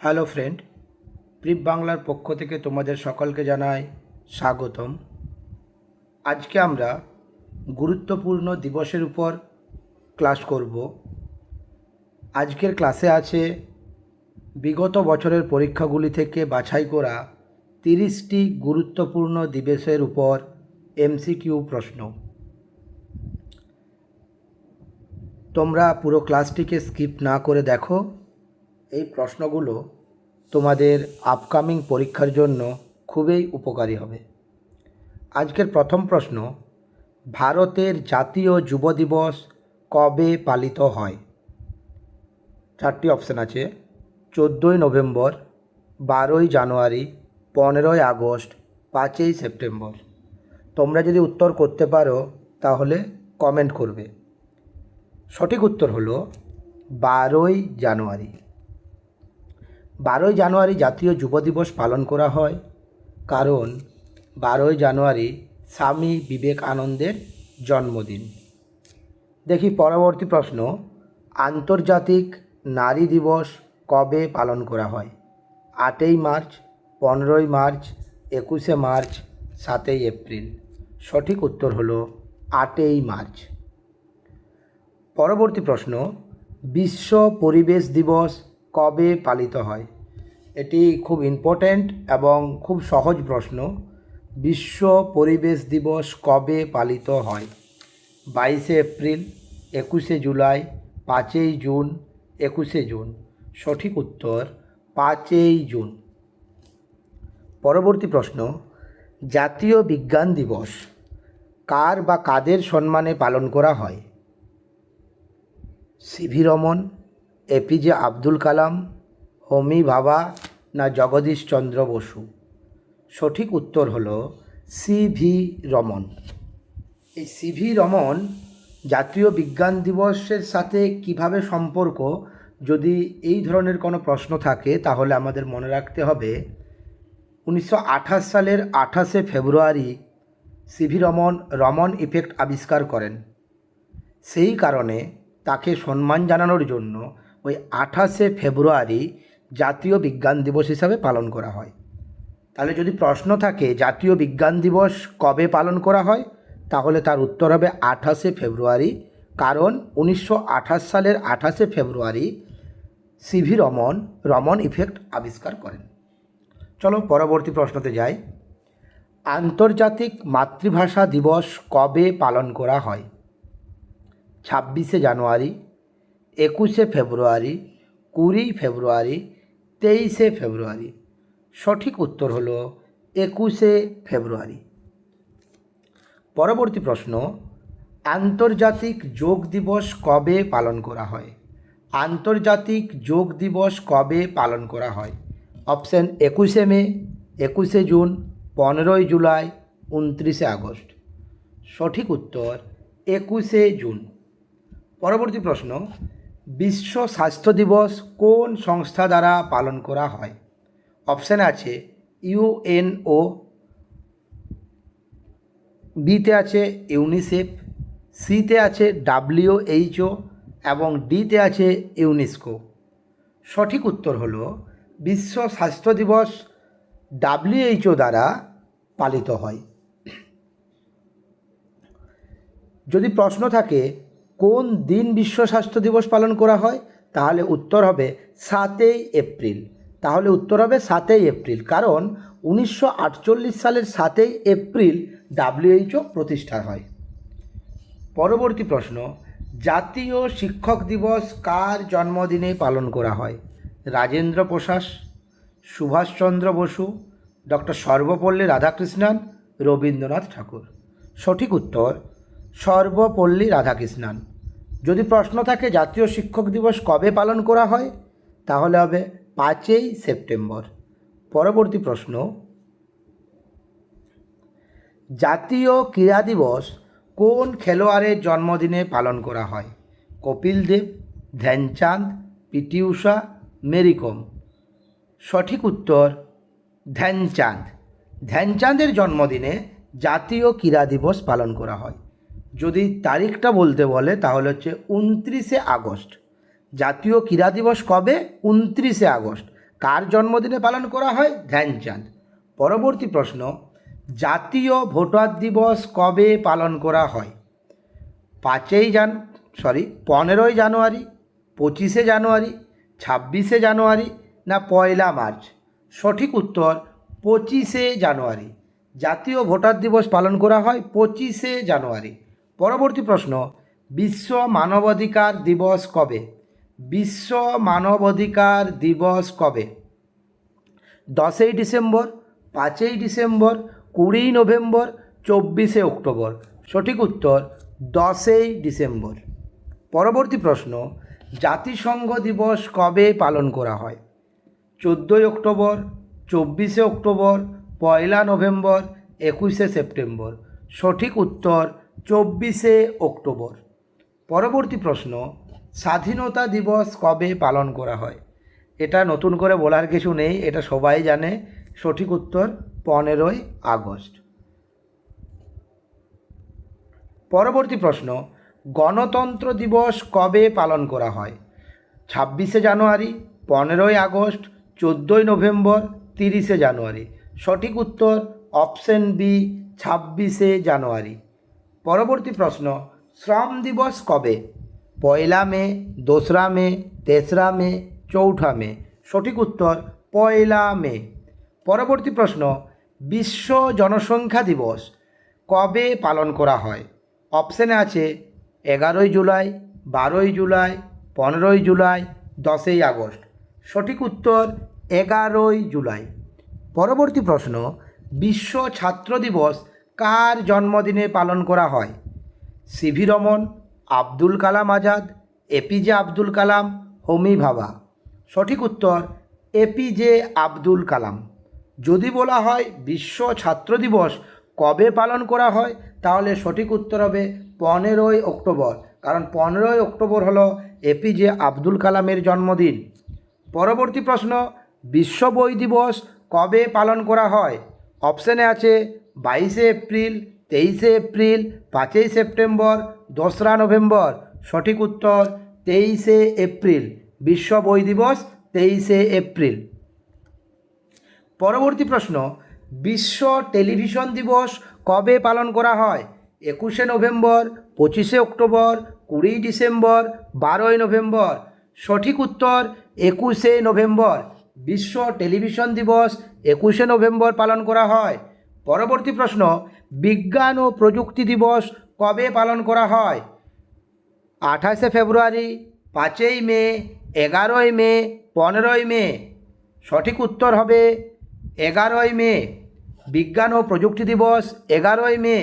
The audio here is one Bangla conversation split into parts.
হ্যালো ফ্রেন্ড, প্রিপ বাংলার পক্ষ থেকে তোমাদের সকলকে জানাই স্বাগতম। আজকে আমরা গুরুত্বপূর্ণ দিবসের উপর ক্লাস করব। আজকের ক্লাসে আছে বিগত বছরের পরীক্ষাগুলি থেকে বাছাই করা তিরিশটি গুরুত্বপূর্ণ দিবসের উপর এমসিকিউ প্রশ্ন। তোমরা পুরো ক্লাসটিকে স্কিপ না করে দেখো। এই প্রশ্নগুলো তোমাদের আপকামিং পরীক্ষার জন্য খুবই উপকারী হবে। আজকের প্রথম প্রশ্ন, ভারতের জাতীয় যুব দিবস কবে পালিত হয়? চারটি অপশান আছে, চোদ্দোই নভেম্বর, বারোই জানুয়ারি, পনেরোই আগস্ট, পাঁচই সেপ্টেম্বর। তোমরা যদি উত্তর করতে পারো, তাহলে কমেন্ট করবে। সঠিক উত্তর হলো বারোই জানুয়ারি। বারোই জানুয়ারি জাতীয় যুব দিবস পালন করা হয়, কারণ বারোই জানুয়ারি স্বামী বিবেকানন্দের জন্মদিন। দেখি পরবর্তী প্রশ্ন, আন্তর্জাতিক নারী দিবস কবে পালন করা হয়? আটই মার্চ, পনেরোই মার্চ, একুশে মার্চ, সাতই এপ্রিল। সঠিক উত্তর হল আটই মার্চ। পরবর্তী প্রশ্ন, বিশ্ব পরিবেশ দিবস কবে পালিত হয়? এটি খুব ইম্পর্ট্যান্ট এবং খুব সহজ প্রশ্ন। বিশ্ব পরিবেশ দিবস কবে পালিত হয়? বাইশে এপ্রিল, একুশে জুলাই, পাঁচই জুন, একুশে জুন। সঠিক উত্তর, পাঁচই জুন। পরবর্তী প্রশ্ন, জাতীয় বিজ্ঞান দিবস কার বা কাদের সম্মানে পালন করা হয়? সিভি রমন এপিজে আব্দুল কালাম, হোমি ভাবা না জগদীশ চন্দ্র বসু? সঠিক উত্তর হলো সিভি রমন। এই সিভি রমন জাতীয় বিজ্ঞান দিবসের সাথে কীভাবে সম্পর্ক, যদি এই ধরনের কোনো প্রশ্ন থাকে, তাহলে আমাদের মনে রাখতে হবে, উনিশশো আঠাশ সালের আঠাশে February CV Raman Raman effect আবিষ্কার করেন। সেই কারণে তাকে সম্মান জানানোর জন্য ওই আঠাশে ফেব্রুয়ারি জাতীয় বিজ্ঞান দিবস হিসাবে পালন করা হয়। তাহলে যদি প্রশ্ন থাকে, জাতীয় বিজ্ঞান দিবস কবে পালন করা হয়? তাহলে তার উত্তর হবে আঠাশে ফেব্রুয়ারি। কারণ উনিশশো আঠাশ সালের আঠাশে February CV Raman Raman effect আবিষ্কার করেন। চলো পরবর্তী প্রশ্নতে যাই। আন্তর্জাতিক মাতৃভাষা দিবস কবে পালন করা হয়? ছাব্বিশে জানুয়ারি একুশে ফেব্রুয়ারি কুড়ি ফেব্রুয়ারি, তেইশে ফেব্রুয়ারি। সঠিক উত্তর হলো একুশে ফেব্রুয়ারি। পরবর্তী প্রশ্ন, আন্তর্জাতিক যোগ দিবস কবে পালন করা হয়? আন্তর্জাতিক যোগ দিবস কবে পালন করা হয়? অপশান একুশে মে, একুশে জুন, পনেরোই জুলাই, উনত্রিশে আগস্ট। সঠিক উত্তর, একুশে জুন। পরবর্তী প্রশ্ন বিশ্ব স্বাস্থ্য দিবস কোন সংস্থা দ্বারা পালন করা হয়? অপশান আছে ইউএনও বিতে আছে ইউনিসেফ, সিতে আছে ডাব্লিউএইচও এবং ডিতে আছে ইউনেস্কো। সঠিক উত্তর হলো বিশ্ব স্বাস্থ্য দিবস ডাব্লিউএইচও দ্বারা পালিত হয়। যদি প্রশ্ন থাকে কোন দিন বিশ্ব স্বাস্থ্য দিবস পালন করা হয়? তাহলে উত্তর হবে সাতই এপ্রিল। তাহলে উত্তর হবে সাতই এপ্রিল, কারণ উনিশশো আটচল্লিশ সালের সাতই এপ্রিল ডাব্লিউএইচও প্রতিষ্ঠা হয়। পরবর্তী প্রশ্ন, জাতীয় শিক্ষক দিবস কার জন্মদিনে পালন করা হয়? রাজেন্দ্র প্রসাদ, সুভাষচন্দ্র বসু, ডক্টর সর্বপল্লী রাধাকৃষ্ণন, রবীন্দ্রনাথ ঠাকুর। সঠিক উত্তর, সর্বপল্লী রাধাকৃষ্ণন। যদি প্রশ্ন থাকে, জাতীয় শিক্ষক দিবস কবে পালন করা হয়? তাহলে হবে পাঁচই সেপ্টেম্বর। পরবর্তী প্রশ্ন। জাতীয় ক্রীড়া দিবস কোন খেলোয়াড়ের জন্মদিনে পালন করা হয়? কপিল দেব, ধ্যানচাঁদ, পিটি উষা মেরিকম সঠিক উত্তর, ধ্যানচাঁদ। ধ্যানচাঁদের জন্মদিনে জাতীয় ক্রীড়া দিবস পালন করা হয়। যদি তারিখটা বলতে বলে, তাহলে হচ্ছে উনত্রিশে আগস্ট। জাতীয় ক্রীড়া দিবস কবে? উনত্রিশে আগস্ট। কার জন্মদিনে পালন করা হয়? ধ্যানচাঁদ। পরবর্তী প্রশ্ন, জাতীয় ভোটার দিবস কবে পালন করা হয়? পাঁচই জান সরি পনেরোই জানুয়ারি, পঁচিশে জানুয়ারি, ছাব্বিশে জানুয়ারি না পয়লা মার্চ? সঠিক উত্তর, পঁচিশে জানুয়ারি। জাতীয় ভোটার দিবস পালন করা হয় পঁচিশে জানুয়ারি। পরবর্তী প্রশ্ন, বিশ্ব মানবাধিকার দিবস কবে? বিশ্ব মানবাধিকার দিবস কবে? দশই ডিসেম্বর, পাঁচই ডিসেম্বর কুড়ি নভেম্বর, চব্বিশে অক্টোবর। সঠিক উত্তর, দশই ডিসেম্বর। পরবর্তী প্রশ্ন, জাতিসংঘ দিবস কবে পালন করা হয়? চোদ্দোই অক্টোবর, চব্বিশে অক্টোবর, পয়লা নভেম্বর, একুশে সেপ্টেম্বর। সঠিক উত্তর চব্বিশে অক্টোবর। পরবর্তী প্রশ্ন, স্বাধীনতা দিবস কবে পালন করা হয়? এটা নতুন করে বলার কিছু নেই, এটা সবাই জানে। সঠিক উত্তর, পনেরোই আগস্ট। পরবর্তী প্রশ্ন, গণতন্ত্র দিবস কবে পালন করা হয়? ছাব্বিশে জানুয়ারি, পনেরোই আগস্ট, চোদ্দোই নভেম্বর, তিরিশে জানুয়ারি। সঠিক উত্তর, অপশন বি, ছাব্বিশে জানুয়ারি। পরবর্তী প্রশ্ন, শ্রম দিবস কবে? পয়লা মে, দোসরা মে, তেসরা মে, চৌঠা মে। সঠিক উত্তর, পয়লা মে। পরবর্তী প্রশ্ন, বিশ্ব জনসংখ্যা দিবস কবে পালন করা হয়? অপশানে আছে, এগারোই জুলাই, বারোই জুলাই, পনেরোই জুলাই, দশই আগস্ট। সঠিক উত্তর, এগারোই জুলাই। পরবর্তী প্রশ্ন, বিশ্ব ছাত্র দিবস কার জন্মদিনে পালন করা হয়? সিভি রমন, আব্দুল কালাম আজাদ, এপিজে আব্দুল কালাম, হোমি ভাবা সঠিক উত্তর, এপিজে আব্দুল কালাম। যদি বলা হয় বিশ্ব ছাত্র দিবস কবে পালন করা হয়, তাহলে সঠিক উত্তর হবে পনেরোই অক্টোবর। কারণ পনেরোই অক্টোবর হলো এপিজে আব্দুল কালামের জন্মদিন। পরবর্তী প্রশ্ন, বিশ্ব বই দিবস কবে পালন করা হয়? অপশানে আছে বাইশে এপ্রিল, তেইশে এপ্রিল, পাঁচই সেপ্টেম্বর, দোসরা নভেম্বর। সঠিক উত্তর, তেইশে এপ্রিল। বিশ্ব বই দিবস, তেইশে এপ্রিল। পরবর্তী প্রশ্ন, বিশ্ব টেলিভিশন দিবস কবে পালন করা হয়? একুশে নভেম্বর, পঁচিশে অক্টোবর, কুড়ি ডিসেম্বর, বারোই নভেম্বর। সঠিক উত্তর, একুশে নভেম্বর। বিশ্ব টেলিভিশন দিবস একুশে নভেম্বর পালন করা হয়। পরবর্তী প্রশ্ন, বিজ্ঞান ও প্রযুক্তি দিবস কবে পালন করা হয়? আঠাশে ফেব্রুয়ারি, পাঁচই মে, এগারোই মে, পনেরোই মে। সঠিক উত্তর হবে এগারোই মে। বিজ্ঞান ও প্রযুক্তি দিবস এগারোই মে।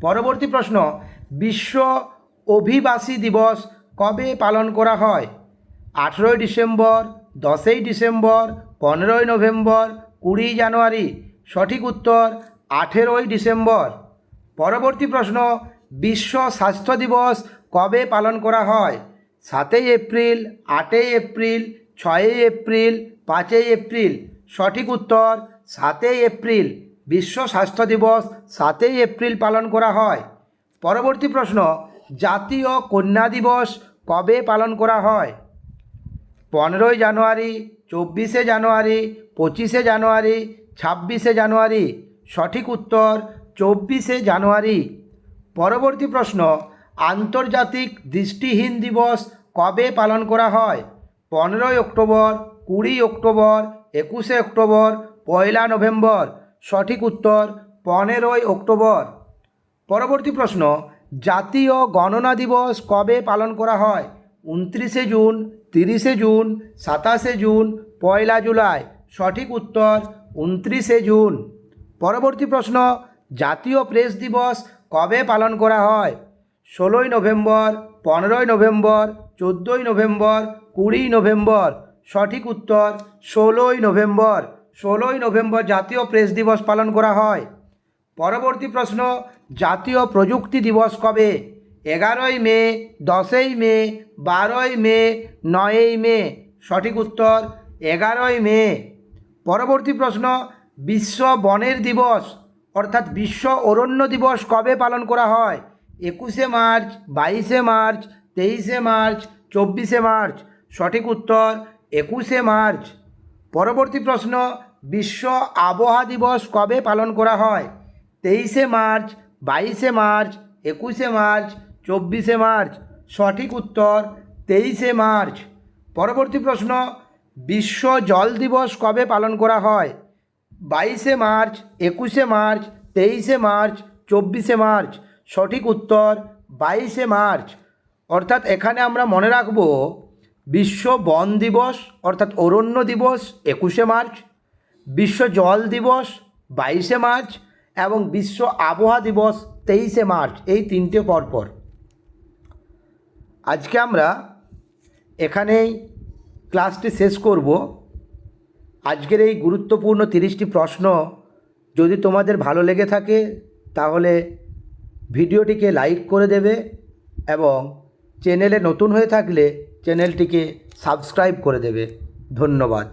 পরবর্তী প্রশ্ন, বিশ্ব অভিবাসী দিবস কবে পালন করা হয়? আঠেরোই ডিসেম্বর, দশই ডিসেম্বর, পনেরোই নভেম্বর, কুড়ি জানুয়ারি। সঠিক উত্তর আঠেরোই ডিসেম্বর। পরবর্তী প্রশ্ন, বিশ্ব স্বাস্থ্য দিবস কবে পালন করা হয়? সাতই এপ্রিল, আটই এপ্রিল, ছয়ই এপ্রিল, পাঁচই এপ্রিল। সঠিক উত্তর, সাতই এপ্রিল। বিশ্ব স্বাস্থ্য দিবস সাতই এপ্রিল পালন করা হয়। পরবর্তী প্রশ্ন, জাতীয় কন্যা দিবস কবে পালন করা হয়? পনেরোই জানুয়ারি, চব্বিশে জানুয়ারি, পঁচিশে জানুয়ারি ছাব্বিশে জানুয়ারি, সঠিক উত্তর চব্বিশে জানুয়ারি। পরবর্তী প্রশ্ন, আন্তর্জাতিক দৃষ্টিহীন দিবস কবে পালন করা হয়? পনেরোই অক্টোবর, কুড়ি অক্টোবর, একুশে অক্টোবর, পয়লা নভেম্বর, সঠিক উত্তর পনেরোই অক্টোবর। পরবর্তী প্রশ্ন, জাতীয় গণনা দিবস কবে পালন করা হয়? উনত্রিশে জুন, তিরিশে জুন, সাতাশে জুন, পয়লা জুলাই, সঠিক উত্তর উনত্রিশে জুন। পরবর্তী প্রশ্ন, জাতীয় প্রেস দিবস কবে পালন করা হয়? ষোলোই নভেম্বর, পনেরোই নভেম্বর, চোদ্দোই নভেম্বর কুড়ি নভেম্বর। সঠিক উত্তর, ষোলোই নভেম্বর। ষোলোই নভেম্বর জাতীয় প্রেস দিবস পালন করা হয়। পরবর্তী প্রশ্ন, জাতীয় প্রযুক্তি দিবস কবে? এগারোই মে, দশই মে, বারোই মে, নয়ই মে। সঠিক উত্তর, এগারোই মে। পরবর্তী প্রশ্ন, বিশ্ব বনের দিবস, অর্থাৎ বিশ্ব অরণ্য দিবস কবে পালন করা হয়? একুশে মার্চ, বাইশে মার্চ, তেইশে মার্চ, চব্বিশে মার্চ। সঠিক উত্তর, একুশে মার্চ। পরবর্তী প্রশ্ন, বিশ্ব আবহাওয়া দিবস কবে পালন করা হয়? তেইশে মার্চ, বাইশে মার্চ, একুশে মার্চ, চব্বিশে মার্চ। সঠিক উত্তর, তেইশে মার্চ। পরবর্তী প্রশ্ন বিশ্ব জল দিবস কবে পালন করা হয়? বাইশে মার্চ, একুশে মার্চ, তেইশে মার্চ, চব্বিশে মার্চ। সঠিক উত্তর বাইশে মার্চ। অর্থাৎ এখানে আমরা মনে রাখব, বিশ্ব বন দিবস, অর্থাৎ অরণ্য দিবস, একুশে মার্চ। বিশ্ব জল দিবস, বাইশে মার্চ। এবং বিশ্ব আবহাওয়া দিবস, তেইশে মার্চ, এই তিনটে পরপর। আজকে আমরা এখানেই ক্লাসটি শেষ করব। আজকের এই গুরুত্বপূর্ণ তিরিশটি প্রশ্ন যদি তোমাদের ভালো লেগে থাকে, তাহলে ভিডিওটিকে লাইক করে দেবে এবং চ্যানেলে নতুন হয়ে থাকলে চ্যানেলটিকে সাবস্ক্রাইব করে দেবে। ধন্যবাদ।